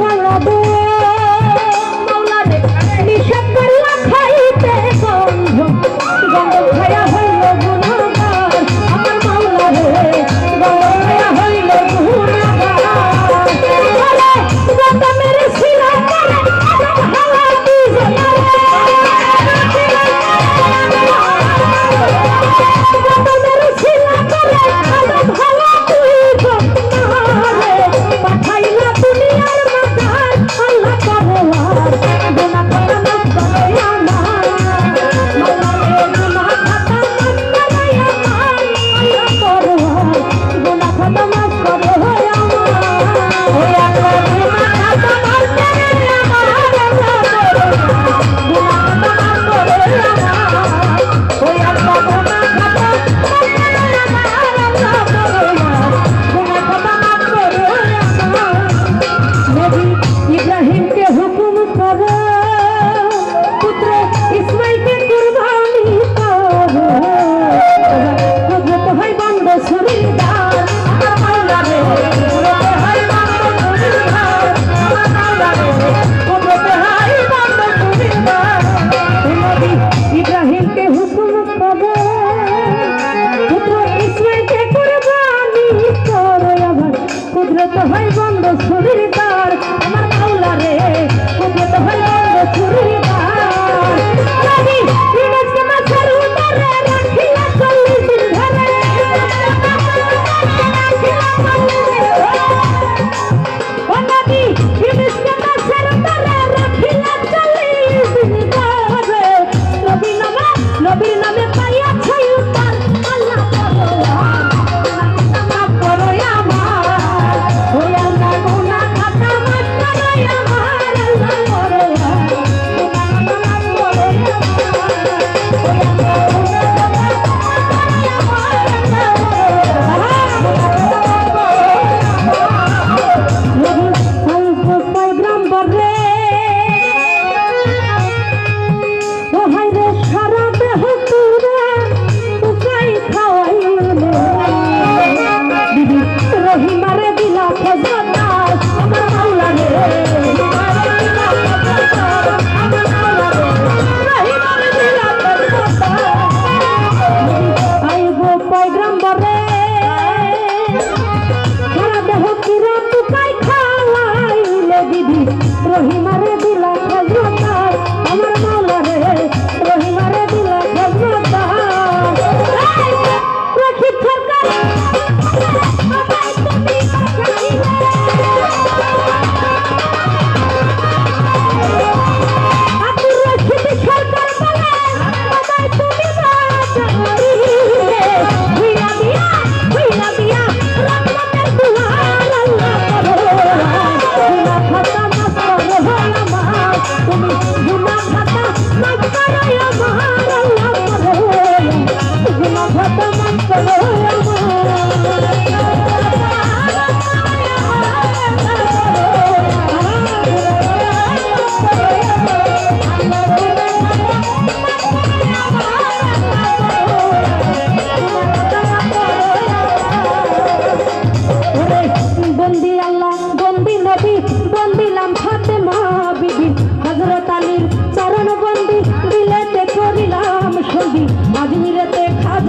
one.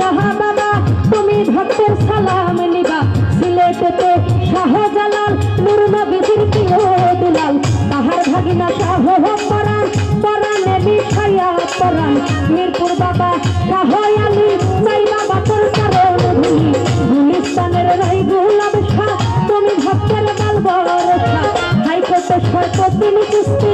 Saha তুমি ভক্তের সালাম নিবা। সিলেটেতে শাহজালাল নুর নবীর প্রিয় দুলাল। তাহার ভাগিনা শাহ পরাণ, পরাণে বিষয়া পরাণ। মিরপুর বাবা শাহ আলী নাই বাবা তোর কারণ ভুলি গুলিস্তানের রাই গুলাব শাহ, তুমি ভক্তের বালবর হাইকোর্টে সর্বদিন কুস্তি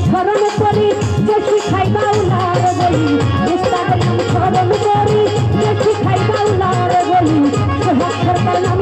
স্মরণ করি, যে শিখাই বাউলার বলি ইস্তাদের নাম স্মরণ করি, যে শিখাই বাউলার বলি সরকার নাম